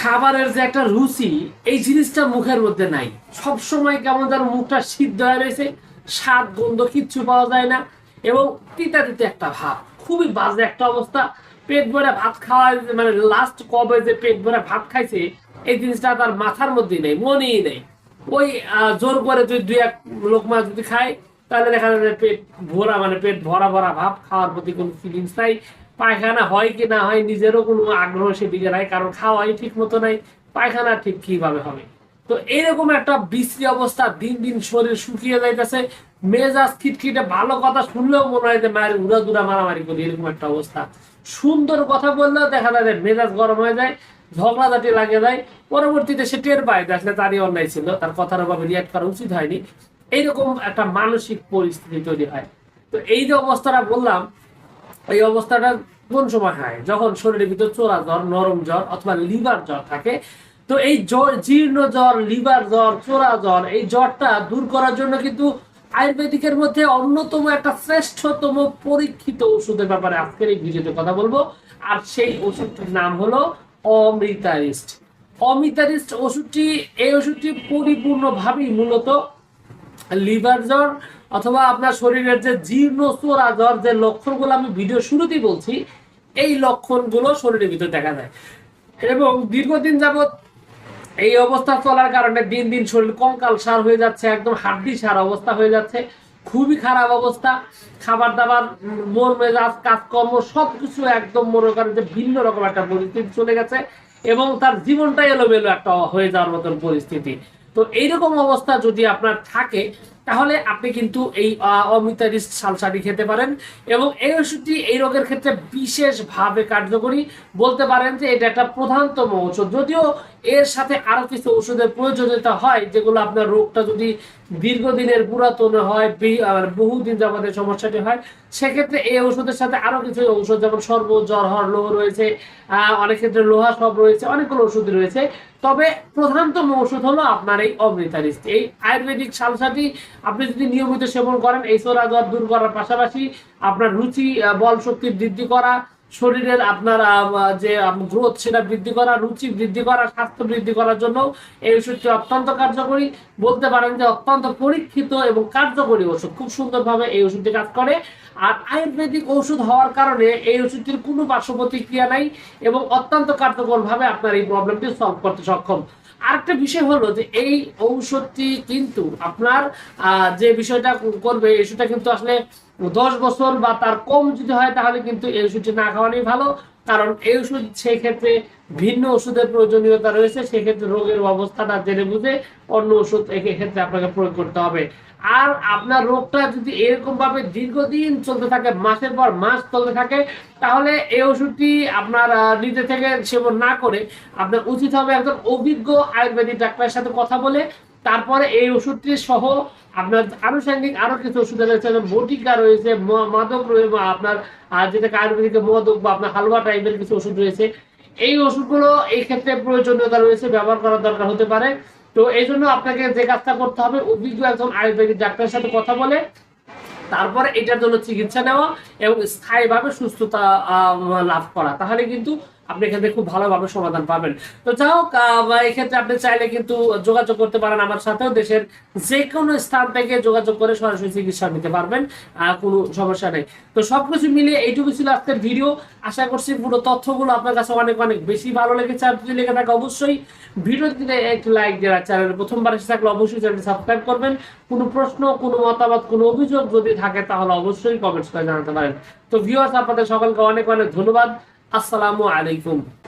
খাবারের যে একটা রুচি, এই জিনিসটা মুখের মধ্যে নাই। সব সময় কেমন যেন মুখটা সিদ্ধ হয়ে রয়েছে, স্বাদ, গন্ধ কিচ্ছু পাওয়া যায় না এবং তিতা তিতে একটা ভাব। খুবই বাজে একটা অবস্থা। পেট ভরে ভাত খাওয়া মানে লাস্ট কবে যে পেট ভরে ভাত খাইছে, এই জিনিসটা তার মাথার মধ্যে নেই, মনেই নেই। ওই জোর করে যদি দুই এক লোকমা যদি খায়, তাহলে দেখা যায় পেট ভরা মানে পেট ভরা ভরা ভাব, খাওয়ার প্রতি কোনো ফিলিংস নাই। পায়খানা হয় কি না হয় নিজেরও কোনো আগ্রহ সেদিকে নাই, কারণ খাওয়াই ঠিক মতো নাই, পায়খানা ঠিক কীভাবে হবে? তো এইরকম একটা বিশ্রী অবস্থা, দিন দিন শরীর শুকিয়ে যাইতেছে, মেজাজ খিটখিটে, ভালো কথা শুনলেও মনে হয় যে, মায়ের উড়া দুরা মারামারি করি, এরকম একটা অবস্থা। সুন্দর কথা বললেও দেখা যায় যে, মেজাজ গরম হয়ে যায়, ঝগড়াঝাটি লাগে যায়, পরবর্তীতে সে টের পায় যে, আসলে তারই অন্যায় ছিল, তার কথার অভাবে রিয়াক্ট করা উচিত হয়নি। এইরকম একটা মানসিক পরিস্থিতি তৈরি হয়। তো এই যে অবস্থাটা বললাম এই অবস্থাটা কোন সময় হয়? যখন শরীরের ভিতর চোরা জ্বর, নরম জ্বর অথবা লিভার জ্বর থাকে, তো এই জ্বর, জীর্ণ জ্বর, লিভার জ্বর, চোরা জ্বর, এই জ্বরটা দূর করার জন্য কিন্তু আয়ুর্বেদিকের মধ্যে অন্যতম একটা শ্রেষ্ঠতম পরীক্ষিত ওষুধের ব্যাপারে আজকের এই ভিডিওতে কথা বলব। আর সেই ওষুধটির নাম হলো অমৃতারিস্ট। অমৃতারিস্ট ওষুধটি, এই ওষুধটি পরিপূর্ণভাবেই মূলত লিভার জ্বর অথবা আপনার শরীরের যে জীর্ণ চোরা জ্বর যে লক্ষণগুলো আমি ভিডিও শুরুতেই বলছি, এই লক্ষণগুলো শরীরের ভিতরে দেখা যায়। এবং দীর্ঘদিন যাবত এই অবস্থা চলার কারণে দিন দিন শরীর কঙ্কাল সার হয়ে যাচ্ছে, একদম হাড্ডি সার অবস্থা হয়ে যাচ্ছে, খুবই খারাপ অবস্থা। খাবার দাবার মন মেজাজ কাজকর্ম সবকিছু একদম মনে করেন যে ভিন্ন রকম একটা পরিস্থিতি চলে গেছে এবং তার জীবনটাই এলোমেলো একটা হয়ে যাওয়ার মতন পরিস্থিতি। তো এইরকম অবস্থা যদি আপনার থাকে তাহলে আপনি কিন্তু এই অমিতারিস সালসাটি খেতে পারেন এবং এই ওষুধটি এই রোগের ক্ষেত্রে বিশেষভাবে কার্যকরী। বলতে পারেন যে এটা একটা প্রধানতম ওষুধ যদিও এর সাথে আরও কিছু ওষুধের প্রয়োজনীয়তা হয়, যেগুলো আপনার রোগটা যদি দীর্ঘদিনের পুরাতন হয় বহুদিন যাবতের সমস্যাটি হয়। সেক্ষেত্রে এই ওষুধের সাথে আরও কিছু ঔষধ, যেমন সর্ব জ্বর, হর, লোহ রয়েছে অনেক ক্ষেত্রে লোহা সব রয়েছে, অনেকগুলো ওষুধ রয়েছে। তবে প্রধানতম ওষুধ হলো আপনার এই অমৃতারিস্ট এই আয়ুর্বেদিক সালসাটি আপনি যদি নিয়মিত সেবন করেন, এই সোরা জ্বর দূর করার পাশাপাশি আপনার রুচি বল শক্তি বৃদ্ধি করা শরীরের আপনার যে গ্রোথ সেটা বৃদ্ধি করা, রুচি বৃদ্ধি করা, স্বাস্থ্য বৃদ্ধি করার জন্য এই ওষুধটি অত্যন্ত কার্যকরী। বলতে পারেন যে অত্যন্ত পরীক্ষিত এবং কার্যকরী ওষুধ। খুব সুন্দরভাবে এই ওষুধটি কাজ করে। আর আয়ুর্বেদিক ওষুধ হওয়ার কারণে এই ওষুধটির কোনো পার্শ্ব প্রতিক্রিয়া নাই এবং অত্যন্ত কার্যকরভাবে আপনার এই প্রবলেমটি সলভ করতে সক্ষম। আরেকটা বিষয় হলো যে এই ঔষধটি কিন্তু আপনার যে বিষয়টা করবে, এই ওষুধটা কিন্তু আসলে দশ বছর বা তার কম যদি হয় তাহলে কিন্তু এই ওষুধটি না খাওয়ানোই ভালো। কারণ এই ওষুধ সেক্ষেত্রে ভিন্ন ওষুধের প্রয়োজনীয়তা রয়েছে, সেক্ষেত্রে রোগের অবস্থাটা জেনে বুঝে অন্য ওষুধ এক্ষেত্রে আপনাকে প্রয়োগ করতে হবে। আর আপনার রোগটা যদি এরকম ভাবে দীর্ঘদিন চলতে থাকে, মাসের পর মাস চলতে থাকে, তাহলে এই ওষুধটি আপনার নিজে থেকে সেবন না করে আপনার উচিত হবে একজন অভিজ্ঞ আয়ুর্বেদিক ডাক্তারের সাথে কথা বলে তারপরে এই ওষুধটি সহ আপনার আনুষঙ্গিক আরও কিছু ওষুধ রয়েছে বটিকা রয়েছে মাদক রয়েছে আপনার আহ, যেটাকে আয়ুর্বেদিক মদক বা আপনার হালুয়া টাইপের কিছু ওষুধ রয়েছে। এই ওষুধগুলো এই ক্ষেত্রে প্রয়োজনীয়তা রয়েছে ব্যবহার করার দরকার হতে পারে। তো এই জন্য আপনাকে যে কাজটা করতে হবে অভিজ্ঞ একজন আয়ুর্বেদিক ডাক্তারের সাথে কথা বলে তারপরে এটার জন্য চিকিৎসা নেওয়া এবং স্থায়ীভাবে সুস্থতা লাভ করা। তাহলে কিন্তু আপনি এখান থেকে খুব ভালোভাবে সমাধান পাবেন। তো যাই হোক এক্ষেত্রে আপনি চাইলে কিন্তু যোগাযোগ করতে পারেন আমার সাথেও। দেশের যে কোনো স্থান থেকে যোগাযোগ করে সরাসরি চিকিৎসা নিতে পারবেন কোনো সমস্যা নেই। তো সবকিছু মিলিয়ে এইটুকু ছিল আজকের ভিডিও। আশা করছি পুরো তথ্যগুলো আপনার কাছে অনেক অনেক বেশি ভালো লেগেছে। আর যদি লেগে থাকে, অবশ্যই ভিডিওটিতে একটু লাইক দেওয়ার চ্যানেল প্রথমবার এসে থাকলে অবশ্যই চ্যানেলটি সাবস্ক্রাইব করবেন। কোনো প্রশ্ন, কোনো মতামত, কোনো অভিযোগ যদি থাকে, তাহলে অবশ্যই কমেন্টস করে জানাতে পারেন। তো ভিউয়ার্স আপনাদের সকলকে অনেক অনেক ধন্যবাদ। আসসালামু আলাইকুম